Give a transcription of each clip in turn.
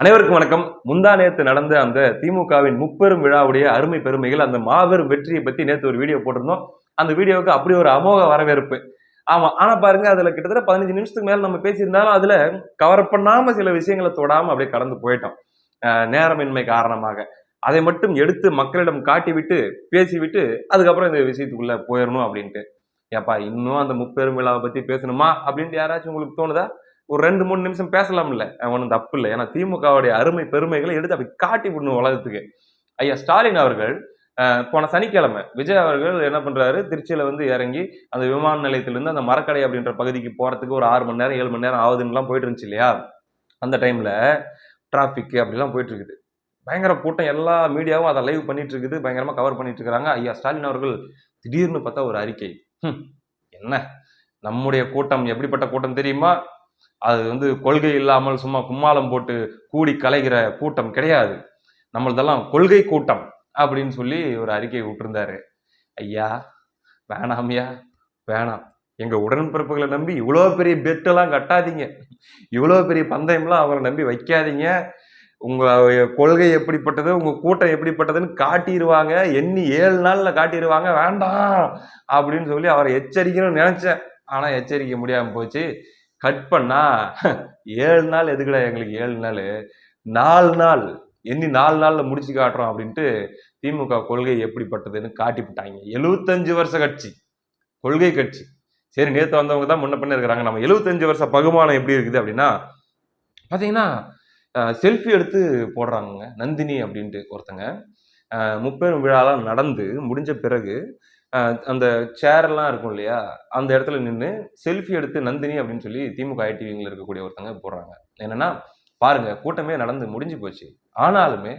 அனைவருக்கும் வணக்கம். முந்தா நேற்று நடந்த அந்த திமுகவின் முப்பெரும் விழாவுடைய அருமை பெருமைகள் அந்த மாபெரும் வெற்றியை பத்தி நேற்று ஒரு வீடியோ போட்டிருந்தோம். அந்த வீடியோவுக்கு அப்படி ஒரு அமோக வரவேற்பு. ஆமா ஆனா பாருங்க அதுல கிட்டத்தட்ட பதினஞ்சு நிமிஷத்துக்கு மேல நம்ம பேசியிருந்தாலும் அதுல கவர் பண்ணாம சில விஷயங்களை தொடாம அப்படியே கடந்து போயிட்டோம். நேரமின்மை காரணமாக. அதை மட்டும் எடுத்து மக்களிடம் காட்டிவிட்டு பேசிவிட்டு அதுக்கப்புறம் இந்த விஷயத்துக்குள்ள போயிடணும் அப்படின்ட்டு. ஏப்பா இன்னும் அந்த முப்பெரும் விழாவை பத்தி பேசணுமா? அப்படின்ட்டு யாராச்சும் உங்களுக்கு தோணுதா? ஒரு ரெண்டு மூணு நிமிஷம் பேசலாம்ல. ஒன்றும் தப்பு இல்லை. ஏன்னா திமுகவுடைய அருமை பெருமைகளை எடுத்து அப்படி காட்டி விடணும் உலகத்துக்கு. ஐயா ஸ்டாலின் அவர்கள் போன சனிக்கிழமை விஜய் அவர்கள் என்ன பண்றாரு? திருச்சியில வந்து இறங்கி அந்த விமான நிலையத்திலிருந்து அந்த மரக்கடை அப்படின்ற பகுதிக்கு போறதுக்கு ஒரு ஆறு மணி நேரம் ஏழு மணி நேரம் ஆகுதுன்னுலாம் போயிட்டு இருந்துச்சு இல்லையா? அந்த டைம்ல டிராஃபிக் அப்படிலாம் போயிட்டு இருக்குது. பயங்கர கூட்டம். எல்லா மீடியாவும் அதை லைவ் பண்ணிட்டு இருக்குது. பயங்கரமா கவர் பண்ணிட்டு இருக்கிறாங்க. ஐயா ஸ்டாலின் அவர்கள் திடீர்னு பார்த்தா ஒரு அறிக்கை. என்ன? நம்முடைய கூட்டம் எப்படிப்பட்ட கூட்டம் தெரியுமா? அது வந்து கொள்கை இல்லாமல் சும்மா கும்மாளம் போட்டு கூடி கலைகிற கூட்டம் கிடையாது. நம்மளதெல்லாம் கொள்கை கூட்டம் அப்படின்னு சொல்லி ஒரு அறிக்கை விட்டுருந்தாரு. ஐயா வேணாம்யா வேணாம். எங்கள் உடன்பிறப்புகளை நம்பி இவ்வளோ பெரிய பெட்டெல்லாம் கட்டாதீங்க. இவ்வளோ பெரிய பந்தயம்லாம் அவரை நம்பி வைக்காதீங்க. உங்கள் கொள்கை எப்படிப்பட்டது உங்கள் கூட்டம் எப்படிப்பட்டதுன்னு காட்டிடுவாங்க எண்ணி ஏழு நாளில் காட்டிடுவாங்க வேண்டாம் அப்படின்னு சொல்லி அவரை எச்சரிக்கணும்னு நினச்சேன். ஆனால் எச்சரிக்க முடியாமல் போச்சு. கட் பண்ணா ஏழு நாள் எதுக்குடா எங்களுக்கு ஏழு நாள்? நாலு நாள். எண்ணி நாலு நாளில் முடிச்சு காட்டுறோம் அப்படின்ட்டு திமுக கொள்கை எப்படிப்பட்டதுன்னு காட்டிவிட்டாங்க எழுபத்தஞ்சு வருஷ கட்சி. கொள்கை கட்சி. சரி நேற்று வந்தவங்க தான் முன்ன பண்ண இருக்கிறாங்க. நம்ம எழுபத்தஞ்சு வருஷ பகுமானம் எப்படி இருக்குது அப்படின்னா பார்த்தீங்கன்னா செல்ஃபி எடுத்து போடுறாங்க நந்தினி அப்படின்ட்டு ஒருத்தங்க. முப்பெரும் விழாலாம் நடந்து முடிஞ்ச பிறகு அந்த சேர்லாம் இருக்கும் இல்லையா? அந்த இடத்துல நின்று செல்ஃபி எடுத்து நந்தினி அப்படின்னு சொல்லி திமுக ஐடிவிங்கில் இருக்கக்கூடிய ஒருத்தங்க போடுறாங்க. என்னன்னா பாருங்க கூட்டமே நடந்து முடிஞ்சு போச்சு. ஆனாலுமே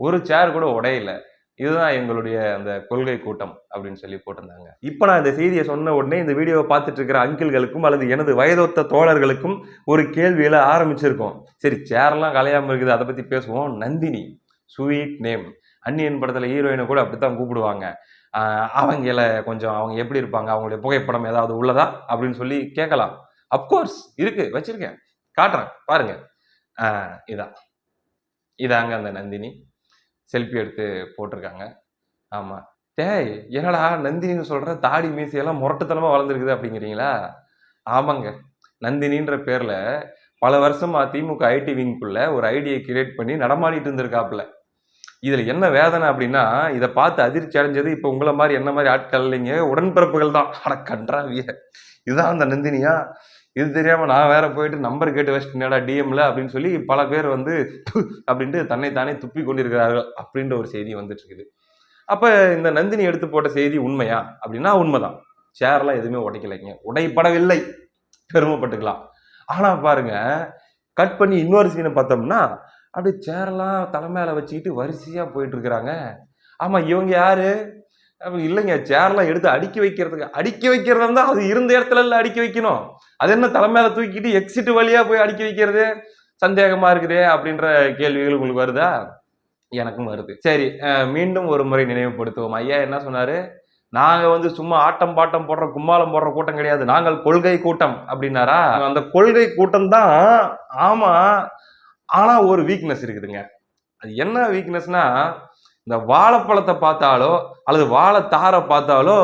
ஒரு சேர் கூட உடையல. இதுதான் எங்களுடைய அந்த கொள்கை கூட்டம் அப்படின்னு சொல்லி போட்டிருந்தாங்க. இப்போ நான் இந்த செய்தியை சொன்ன உடனே இந்த வீடியோவை பார்த்துட்டு இருக்கிற அங்கிள்களுக்கும் அல்லது எனது வயதொத்த தோழர்களுக்கும் ஒரு கேள்வியில ஆரம்பிச்சிருக்கோம். சரி சேர்லாம் கலையாமல் இருக்குது அதை பற்றி பேசுவோம். நந்தினி ஸ்வீட் நேம் அன்னியன் படத்தில் ஹீரோயினை கூட அப்படித்தான் கூப்பிடுவாங்க. அவங்கள கொஞ்சம் அவங்க எப்படி இருப்பாங்க? அவங்களுடைய புகைப்படம் ஏதாவது உள்ளதா? அப்படின்னு சொல்லி கேட்கலாம். அப்கோர்ஸ் இருக்கு வச்சிருக்கேன். காட்டுறேன் பாருங்க. இதான் இதாங்க அந்த நந்தினி. செல்ஃபி எடுத்து போட்டிருக்காங்க. ஆமாம் டேய் என்னடா நந்தினின்னு சொல்கிற தாடி மீசையெல்லாம் முரட்டுத்தனமாக வளர்ந்துருக்குது அப்படிங்கிறீங்களா? ஆமாங்க. நந்தினின்ற பேரில் பல வருஷமாக திமுக ஐடி விங்குள்ள ஒரு ஐடியை கிரியேட் பண்ணி நடமாடிட்டு இருந்திருக்காப்புல. இதில் என்ன வேதனை அப்படின்னா இதை பார்த்து அதிர்ச்சி அடைஞ்சது இப்போ உங்களை மாதிரி என்ன மாதிரி ஆட்கள் இல்லைங்க உடன்பிறப்புகள் தான். ஆனால் கன்றாவிய. இதுதான் அந்த நந்தினியா? இது தெரியாமல் நான் வேற போயிட்டு நம்பர் கேட்டு வச்சிட்டேன்டா டிஎம்ல அப்படின்னு சொல்லி பல பேர் வந்து அப்படின்ட்டு தன்னை தானே துப்பி கொண்டிருக்கிறார்கள் அப்படின்ற ஒரு செய்தி வந்துட்டு இருக்குது. இந்த நந்தினி எடுத்து போட்ட செய்தி உண்மையா? அப்படின்னா உண்மைதான். சேர்லாம் எதுவுமே உடைக்கலைங்க. உடைப்படவில்லை. பெருமைப்பட்டுக்கலாம். ஆனால் பாருங்க கட் பண்ணி இன்னொரு சீனை பார்த்தோம்னா அப்படியே சேரெல்லாம் தலை வச்சுக்கிட்டு வரிசையாக போயிட்டுருக்குறாங்க. ஆமாம் இவங்க யார்? இல்லைங்க சேர்லாம் எடுத்து அடுக்கி வைக்கிறதுக்கு அடுக்கி வைக்கிறதா இருந்தால் அது இருந்த இடத்துல இல்லை அடுக்கி வைக்கணும். அது என்ன தலை தூக்கிட்டு எக்ஸிட் வழியாக போய் அடுக்கி வைக்கிறது? சந்தேகமாக இருக்குதே அப்படின்ற கேள்விகள் உங்களுக்கு வருதா? எனக்கும் வருது. சரி மீண்டும் ஒரு முறை நினைவுபடுத்துவோம். ஐயா என்ன சொன்னாரு? நாங்கள் வந்து சும்மா ஆட்டம் பாட்டம் போடுற கும்மாளம் போடுற கூட்டம் கிடையாது. நாங்கள் கொள்கை கூட்டம் அப்படின்னாரா? அந்த கொள்கை கூட்டம் தான் ஆமாம் ஆனா ஒரு வீக்னஸ் இருக்குதுங்க. அது என்ன வீக்னஸ்னா இந்த வாழைப்பழத்தை பார்த்தாலோ அல்லது வாழைத்தாரை பார்த்தாலோ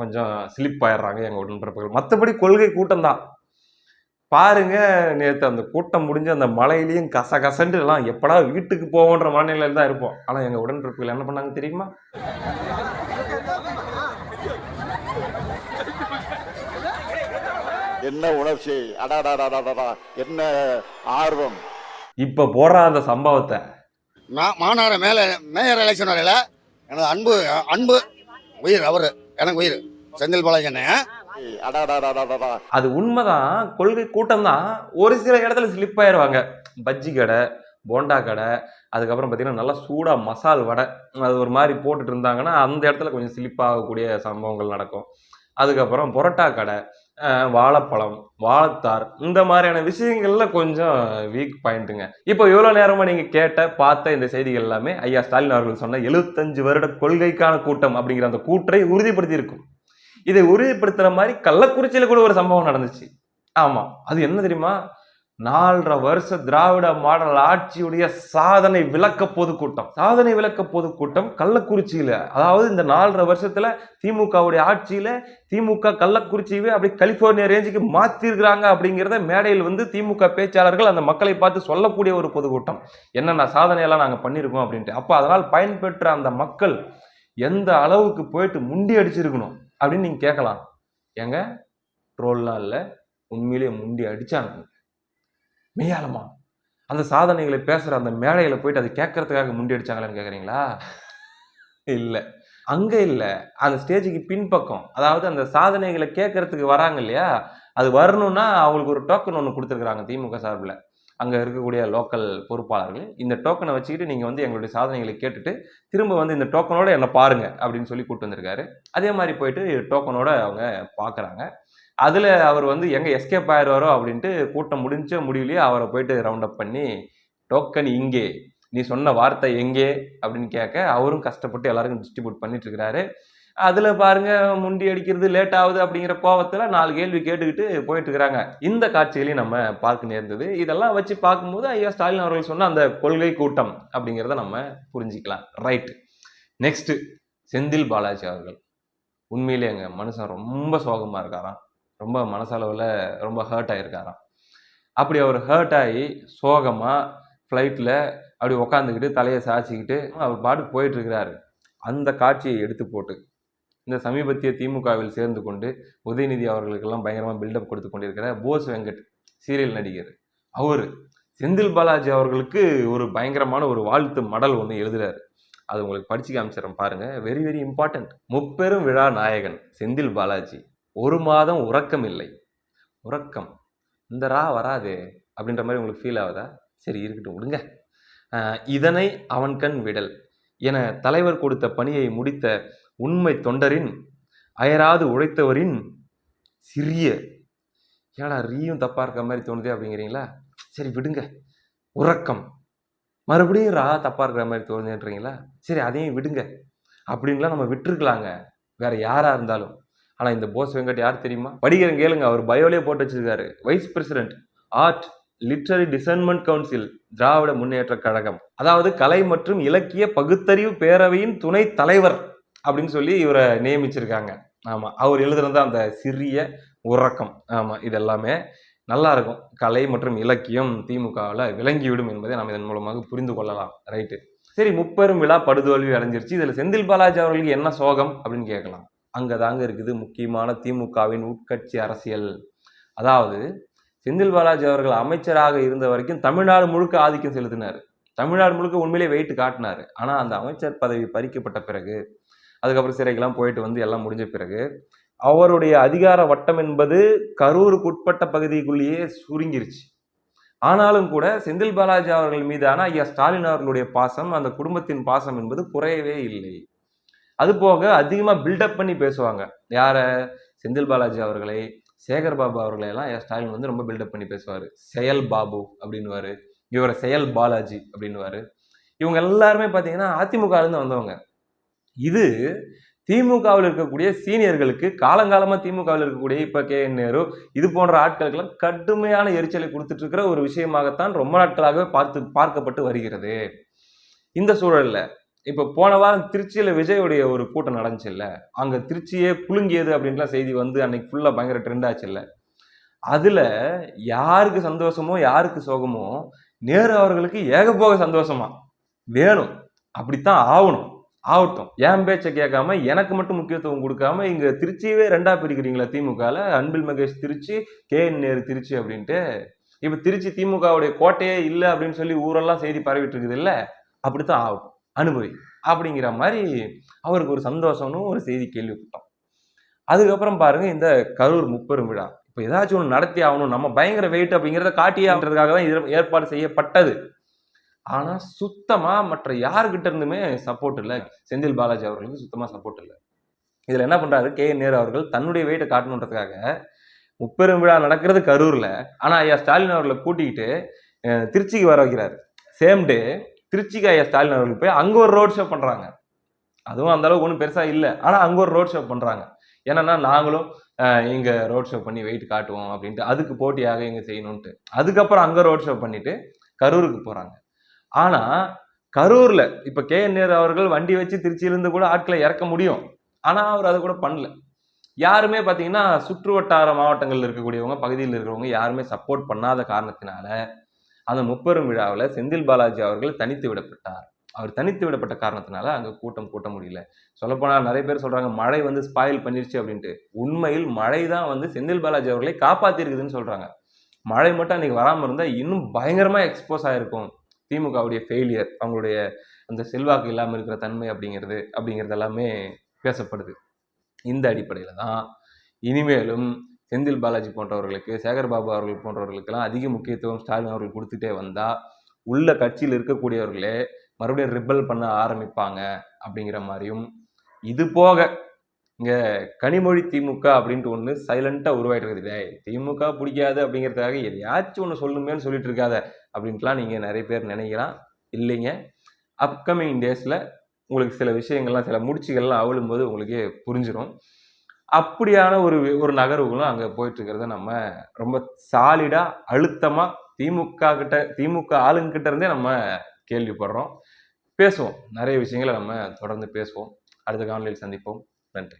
கொஞ்சம் ஸ்லிப் ஆயிடுறாங்க எங்க உடன்பிறப்புகள் மற்றபடி கொள்கை கூட்டம் தான். பாருங்க நேற்று அந்த கூட்டம் முடிஞ்சு அந்த மலையிலையும் கச கசன்ட்டு எல்லாம் எப்படா வீட்டுக்கு போவோன்ற மனநிலையில தான் இருப்போம். ஆனா எங்க உடன்பிறப்புகள் என்ன பண்ணாங்க தெரியுமா? என்ன உணர்ச்சி? அடாடாடாடாடா என்ன ஆர்வம் இப்ப போடுற அந்த சம்பவத்தை. நான் மாநகர மேல மேயர் எலெக்ஷன் வரையில எனது அன்பு அன்பு உயிர் அவர். எனக்கு உயிர். செந்தில் பாலாஜி அது உண்மைதான் கொள்கை கூட்டம் தான் ஒரு சில இடத்துல ஸ்லிப் ஆயிடுவாங்க பஜ்ஜி கடை போண்டா கடை அதுக்கப்புறம் பார்த்தீங்கன்னா நல்லா சூடாக மசால் வடை அது ஒரு மாதிரி போட்டுட்டு இருந்தாங்கன்னா அந்த இடத்துல கொஞ்சம் ஸ்லிப் ஆகக்கூடிய சம்பவங்கள் நடக்கும் அதுக்கப்புறம் பொரோட்டா கடை வாழைப்பழம் வாழைத்தார் இந்த மாதிரியான விஷயங்கள்ல கொஞ்சம் வீக் பாயிண்ட்டுங்க இப்போ இவ்வளோ நேரமாக நீங்கள் கேட்ட பார்த்த இந்த செய்திகள் எல்லாமே ஐயா ஸ்டாலின் அவர்கள் சொன்ன எழுபத்தஞ்சு வருட கொள்கைக்கான கூட்டம் அப்படிங்கிற அந்த கூற்றை உறுதிப்படுத்தியிருக்கும். இதை உறுதிப்படுத்துகிற மாதிரி கள்ளக்குறிச்சியில் கூட ஒரு சம்பவம் நடந்துச்சு. ஆமாம் அது என்ன தெரியுமா? நாலரை வருஷ திராவிட மாடல் ஆட்சியுடைய சாதனை விளக்க பொதுக்கூட்டம். சாதனை விளக்க பொதுக்கூட்டம் கள்ளக்குறிச்சியில. அதாவது இந்த நாலரை வருஷத்துல திமுகவுடைய ஆட்சியில திமுக கள்ளக்குறிச்சியவே அப்படி கலிபோர்னியா ரேஞ்சுக்கு மாத்திருக்கிறாங்க அப்படிங்கிறத மேடையில் வந்து திமுக பேச்சாளர்கள் அந்த மக்களை பார்த்து சொல்லக்கூடிய ஒரு பொதுக்கூட்டம். என்னென்ன சாதனையெல்லாம் நாங்கள் பண்ணியிருக்கோம் அப்படின்ட்டு. அப்போ அதனால் பயன்பெற்ற அந்த மக்கள் எந்த அளவுக்கு போயிட்டு முண்டி அடிச்சிருக்கணும் அப்படின்னு நீங்கள் கேட்கலாம். ஏங்க ட்ரோல்லாம் இல்லை. உண்மையிலேயே முண்டி அடிச்சாங்க மெய்யாலமா அந்த சாதனைகளை பேசுகிற அந்த மேடையில் போயிட்டு அதை கேட்கறதுக்காக முண்டி அடிச்சாங்களான்னு கேட்குறீங்களா இல்லை. அங்கே இல்லை. அந்த ஸ்டேஜுக்கு பின்பக்கம். அதாவது அந்த சாதனைகளை கேட்கறதுக்கு வராங்க இல்லையா? அது வரணும்னா அவங்களுக்கு ஒரு டோக்கன் ஒன்று கொடுத்துருக்குறாங்க திமுக சார்பில். அங்கே இருக்கக்கூடிய லோக்கல் பொறுப்பாளர்கள். இந்த டோக்கனை வச்சுக்கிட்டு நீங்கள் வந்து எங்களுடைய சாதனைகளை கேட்டுட்டு திரும்ப வந்து இந்த டோக்கனோட என்னை பாருங்க அப்படின்னு சொல்லி கூப்பிட்டு வந்திருக்காரு. அதே மாதிரி போயிட்டு டோக்கனோட அவங்க பார்க்குறாங்க அதில் அவர் வந்து எங்கே எஸ்கேப் ஆயிடுவாரோ அப்படின்ட்டு கூட்டம் முடிஞ்ச முடிவுலயே அவரை போயிட்டு ரவுண்ட் அப் பண்ணி டோக்கன் இங்கே. நீ சொன்ன வார்த்தை எங்கே? அப்படின்னு கேட்க அவரும் கஷ்டப்பட்டு எல்லாருக்கும் டிஸ்ட்ரிபியூட் பண்ணிட்டு இருக்கிறாரு. அதில் பாருங்க முண்டி அடிக்கிறது லேட் ஆகுது அப்படிங்கிற கோவத்தில் நாலு கேள்வி கேட்டுக்கிட்டு போயிட்டு இருக்கிறாங்க. இந்த காட்சிகளையும் நம்ம பார்க்க நேர்ந்தது. இதெல்லாம் வச்சு பார்க்கும்போது ஐயா ஸ்டாலின் அவர்கள் சொன்ன அந்த கொள்கை கூட்டம் அப்படிங்கிறத நம்ம புரிஞ்சிக்கலாம். ரைட் நெக்ஸ்ட் செந்தில் பாலாஜி அவர்கள். உண்மையிலேங்க மனுஷன் ரொம்ப சோகமாக இருக்காராம். ரொம்ப மனசளவில் ரொம்ப ஹர்ட் ஆகிருக்காராம் அப்படி அவர் ஹர்ட் ஆகி சோகமாக ஃப்ளைட்டில் அப்படி உக்காந்துக்கிட்டு தலையை சாய்ச்சிக்கிட்டு அவர் பாட்டுக்கு போயிட்டு இருக்கிறாரு அந்த காட்சியை எடுத்து போட்டு இந்த சமீபத்திய திமுகவில் சேர்ந்து கொண்டு உதயநிதி அவர்களுக்கெல்லாம் பயங்கரமாக பில்டப் கொடுத்து கொண்டிருக்கிற போஸ் வெங்கட் சீரியல் நடிகர். அவர் செந்தில் பாலாஜி அவர்களுக்கு ஒரு பயங்கரமான ஒரு வாழ்த்து மடல் ஒன்று எழுதுறாரு. அது உங்களுக்கு படிச்சு காமிச்சிடறேன் பாருங்கள் வெரி வெரி இம்பார்ட்டன்ட் முப்பெரும் விழா நாயகன் செந்தில் பாலாஜி. ஒரு மாதம் உறக்கம் இல்லை. உறக்கம். இந்த ரா வராது அப்படின்ற மாதிரி உங்களுக்கு ஃபீல் ஆகுதா? சரி இருக்கட்டும் விடுங்க. இதனை அவன் கண் விடல். என தலைவர் கொடுத்த பணியை முடித்த உண்மை தொண்டரின் அயராது உழைத்தவரின் சிறிய ஏடா ரீயும் தப்பாக இருக்க மாதிரி தோணுதே அப்படிங்கிறீங்களா? சரி விடுங்க. உறக்கம். மறுபடியும் ரா தப்பாக இருக்கிற மாதிரி தோணுதுன்றீங்களா? சரி அதையும் விடுங்க. அப்படின்லாம் நம்ம விட்டுருக்கலாங்க. வேறு யாராக இருந்தாலும். ஆனால் இந்த போஸ் வெங்கட் யார் தெரியுமா? படிக்கிறேன் கேளுங்க அவர் பயோலே போட்டு வச்சிருக்காரு. வைஸ் பிரசிடென்ட் ஆர்ட் லிட்ரரி டிசைன்மெண்ட் கவுன்சில் திராவிட முன்னேற்ற கழகம். அதாவது கலை மற்றும் இலக்கிய பகுத்தறிவு பேரவையின் துணை தலைவர் அப்படின்னு சொல்லி இவரை நியமிச்சிருக்காங்க. ஆமாம் அவர் எழுதுனது அந்த சிறிய உறக்கம். ஆமாம் இது எல்லாமே நல்லா இருக்கும் கலை மற்றும் இலக்கியம் திமுகவில் விளங்கிவிடும் என்பதை நாம் இதன் மூலமாக புரிந்து கொள்ளலாம். ரைட்டு சரி முப்பெரும் விழா படுதோல்வி அடைஞ்சிருச்சு. இதில் செந்தில் பாலாஜி அவர்களுக்கு என்ன சோகம் அப்படின்னு கேட்கலாம். அங்கே தாங்க இருக்குது முக்கியமான திமுகவின் உட்கட்சி அரசியல். அதாவது செந்தில் பாலாஜி அவர்கள் அமைச்சராக இருந்த வரைக்கும் தமிழ்நாடு முழுக்க ஆதிக்கம் செலுத்தினார். தமிழ்நாடு முழுக்க உண்மையிலே வெயிட் காட்டினார். ஆனால் அந்த அமைச்சர் பதவி பறிக்கப்பட்ட பிறகு அதுக்கப்புறம் சிறைக்கெல்லாம் போயிட்டு வந்து எல்லாம் முடிஞ்ச பிறகு அவருடைய அதிகார வட்டம் என்பது கரூருக்கு உட்பட்ட பகுதிக்குள்ளேயே சுருங்கிருச்சு. ஆனாலும் கூட செந்தில் பாலாஜி அவர்கள் மீதான ஐயா ஸ்டாலின் அவர்களுடைய பாசம் அந்த குடும்பத்தின் பாசம் என்பது குறையவே இல்லை. அது போக அதிகமாக பில்டப் பண்ணி பேசுவாங்க. யாரை? செந்தில் பாலாஜி அவர்களை சேகர் பாபு அவர்களை எல்லாம் ஸ்டாலின் வந்து ரொம்ப பில்டப் பண்ணி பேசுவார். செயல் பாபு அப்படின்னுவாரு. இவரை செயல் பாலாஜி அப்படின்னுவாரு. இவங்க எல்லாருமே பார்த்தீங்கன்னா அதிமுகலேருந்து வந்தவங்க. இது திமுகவில் இருக்கக்கூடிய சீனியர்களுக்கு காலங்காலமாக திமுகவில் இருக்கக்கூடிய இப்போ கே. என். நேரு இது போன்ற ஆட்களுக்கெல்லாம் கடுமையான எரிச்சலை கொடுத்துட்டு இருக்கிற ஒரு விஷயமாகத்தான் ரொம்ப நாட்களாகவே பார்த்து பார்க்கப்பட்டு வருகிறது. இந்த சூழலில் இப்போ போன வாரம் திருச்சியில் விஜயுடைய ஒரு கூட்டம் நடந்துச்சு இல்லை அங்கே திருச்சியே குலுங்கியது அப்படின்லாம் செய்தி வந்து அன்னைக்கு ஃபுல்லாக பயங்கர ட்ரெண்ட் ஆச்சு அதில் யாருக்கு சந்தோஷமோ யாருக்கு சோகமோ நேரு அவர்களுக்கு ஏகபோக சந்தோஷமா? வேணும். அப்படித்தான் ஆகணும். ஆகட்டும். என் பேச்சை கேட்காம எனக்கு மட்டும் முக்கியத்துவம் கொடுக்காம இங்க திருச்சியவே ரெண்டா பிரிக்கிறீங்களா திமுகல? அன்பில் மகேஷ் திருச்சி கே என் நேரு திருச்சி அப்படின்ட்டு. இப்ப திருச்சி திமுகவுடைய கோட்டையே இல்லை அப்படின்னு சொல்லி ஊரெல்லாம் செய்தி பரவிட்டு இருக்குது இல்லை அப்படித்தான் ஆகட்டும். அனுபவி. அப்படிங்கிற மாதிரி அவருக்கு ஒரு சந்தோஷம்னு ஒரு செய்தி கேள்விப்பட்டோம். அதுக்கப்புறம் பாருங்க இந்த கரூர் முப்பெரும் விழா. இப்போ ஏதாச்சும் ஒன்று நடத்தி ஆகணும். நம்ம பயங்கர வெயிட் அப்படிங்கிறத காட்டியான்றதுக்காக தான் இது ஏற்பாடு செய்யப்பட்டது. ஆனால் சுத்தமாக மற்ற யாருக்கிட்ட இருந்துமே சப்போர்ட் இல்லை. செந்தில் பாலாஜி அவர்களுக்கு சுத்தமாக சப்போர்ட் இல்லை. இதில் என்ன பண்ணுறாரு கே. என். நேரு அவர்கள் தன்னுடைய வெயிட்டை காட்டணுன்றதுக்காக முப்பெரும் விழா நடக்கிறது கரூரில். ஆனால் ஐயா ஸ்டாலின் அவர்களை கூட்டிக்கிட்டு திருச்சிக்கு வர வைக்கிறார். சேம் டே திருச்சிக்கு ஐயா ஸ்டாலின் அவர்கள் போய் அங்கே ஒரு ரோட் ஷோ பண்ணுறாங்க அதுவும் அந்த அளவுக்கு ஒன்றும் பெருசாக இல்லை. ஆனால் அங்கே ஒரு ரோட் ஷோ பண்ணுறாங்க என்னன்னா நாங்களும் இங்கே ரோட் ஷோ பண்ணி வெயிட் காட்டுவோம் அப்படின்ட்டு அதுக்கு போட்டியாக இங்கே செய்யணுன்ட்டு அதுக்கப்புறம் அங்கே ரோட் ஷோ பண்ணிட்டு கரூருக்கு போகிறாங்க ஆனால் கரூரில் இப்போ கே என் நேரு அவர்கள் வண்டி வச்சு திருச்சியிலேருந்து கூட ஆட்களை இறக்க முடியும். ஆனால் அவர் அதை கூட பண்ணல. யாருமே பார்த்தீங்கன்னா சுற்று வட்டார மாவட்டங்களில் இருக்கக்கூடியவங்க பகுதியில் இருக்கிறவங்க யாருமே சப்போர்ட் பண்ணாத காரணத்தினால அந்த முப்பெரும் விழாவில் செந்தில் பாலாஜி அவர்கள் தனித்து விடப்பட்டார். அவர் தனித்து விடப்பட்ட காரணத்தினால அங்கே கூட்டம் கூட்ட முடியல. சொல்லப்போனால் நிறைய பேர் சொல்றாங்க மழை வந்து ஸ்பாயில் பண்ணிருச்சு அப்படின்ட்டு. உண்மையில் மழை தான் வந்து செந்தில் பாலாஜி அவர்களை காப்பாத்திருக்குதுன்னு சொல்றாங்க. மழை மட்டும் அன்னைக்கு வராமல் இருந்தால் இன்னும் பயங்கரமாக எக்ஸ்போஸ் ஆயிருக்கும். திமுகவுடைய ஃபெயிலியர் அவங்களுடைய அந்த செல்வாக்கு இல்லாமல் இருக்கிற தன்மை அப்படிங்கிறது அப்படிங்கிறது எல்லாமே பேசப்படுது. இந்த அடிப்படையில் தான் இனிமேலும் செந்தில் பாலாஜி போன்றவர்களுக்கு சேகர் பாபு அவர்கள் போன்றவர்களுக்கெல்லாம் அதிக முக்கியத்துவம் ஸ்டாலின் அவர்கள் கொடுத்துட்டே வந்தால் உள்ள கட்சியில் இருக்கக்கூடியவர்களே மறுபடியும் ரிப்பல் பண்ண ஆரம்பிப்பாங்க அப்படிங்கிற மாதிரியும். இது போக இங்கே கனிமொழி திமுக அப்படின்ட்டு ஒன்று சைலண்ட்டாக உருவாயிட்டு இருக்குது திமுக பிடிக்காது அப்படிங்கிறதுக்காக எதையாச்சும் ஒன்று சொல்லுமேன்னு சொல்லிட்டு இருக்காத அப்படின்ட்டுலாம் நீங்கள் நிறைய பேர் நினைக்கலாம். இல்லைங்க. அப்கமிங் டேஸில் உங்களுக்கு சில விஷயங்கள்லாம் சில முடிச்சுகள்லாம் அவிழும்போது உங்களுக்கு புரிஞ்சிடும் அப்படியான ஒரு ஒரு நகர்வுகளும் அங்கே போயிட்டுருக்கிறத நம்ம ரொம்ப சாலிடாக அழுத்தமாக திமுக கிட்ட திமுக ஆளுங்ககிட்டே இருந்தே நம்ம கேள்விப்படுறோம். பேசுவோம். நிறைய விஷயங்களை நம்ம தொடர்ந்து பேசுவோம். அடுத்த காணொலியில் சந்திப்போம். நன்றி.